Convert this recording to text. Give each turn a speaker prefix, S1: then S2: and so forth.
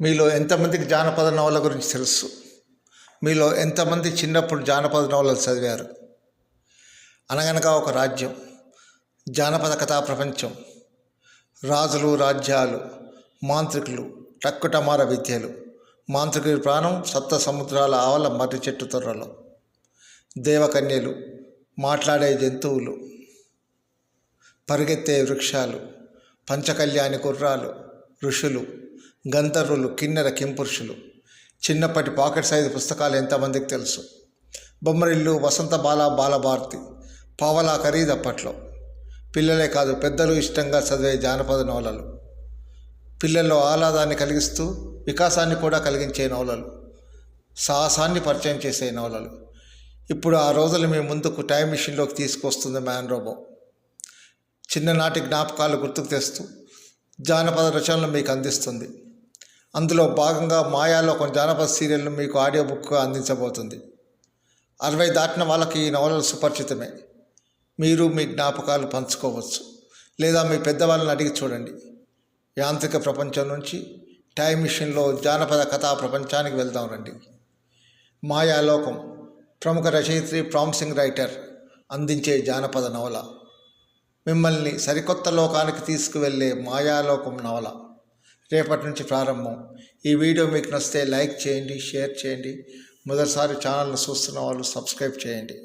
S1: మీలో ఎంతమందికి జానపద నవల గురించి తెలుసు? మీలో ఎంతమంది చిన్నప్పుడు జానపద నవలలు చదివారు? అనగనగా ఒక రాజ్యం జానపద కథా ప్రపంచం రాజులు రాజ్యాలు మాంత్రికులు టక్కుటమార విద్యలు మాంత్రికుడి ప్రాణం సప్త సముద్రాల ఆవల మర్రి చెట్టు తొర్రలో దేవకన్యలు మాట్లాడే జంతువులు పరిగెత్తే వృక్షాలు పంచకళ్యాణి కుర్రాలు ఋషులు గంధర్వులు కిన్నెర కింపురుషులు. చిన్నప్పటి పాకెట్ సైజు పుస్తకాలు ఎంతమందికి తెలుసు? బొమ్మరిల్లు వసంత బాల బాలభారతి పావలా ఖరీదు అప్పట్లో. పిల్లలే కాదు పెద్దలు ఇష్టంగా చదివే జానపద నవలలు. పిల్లల్లో ఆహ్లాదాన్ని కలిగిస్తూ వికాసాన్ని కూడా కలిగించే నవలలు. సాహసాన్ని పరిచయం చేసే నవలలు. ఇప్పుడు ఆ రోజులు మీ ముందుకు టైం మిషన్లోకి తీసుకొస్తుంది మ్యాన్ రోబో. చిన్ననాటి జ్ఞాపకాలు గుర్తుకు తెస్తూ జానపద రచనలు మీకు అందిస్తుంది. అందులో భాగంగా మాయాలో కొన్ని జానపద సీరియల్ను మీకు ఆడియో బుక్గా అందించబోతుంది. అరవై దాటిన వాళ్ళకి ఈ నవలలు సుపరిచితమే. మీరు మీ జ్ఞాపకాలు పంచుకోవచ్చు. లేదా మీ పెద్దవాళ్ళని అడిగి చూడండి. యాంత్రిక ప్రపంచం నుంచి టైం మిషన్లో జానపద కథా ప్రపంచానికి వెళ్దాం రండి. మాయాలోకం ప్రముఖ రచయిత్రి ప్రామిసింగ్ రైటర్ అందించే జానపద నవల. మిమ్మల్ని సరికొత్త లోకానికి తీసుకువెళ్ళే మాయాలోకం నవల. రేపటి నుంచి ప్రారంభం. ఈ వీడియో మీకు నచ్చితే లైక్ చేయండి షేర్ చేయండి. మొదటిసారి ఛానల్ను చూస్తున్న వాళ్ళు సబ్స్క్రైబ్ చేయండి.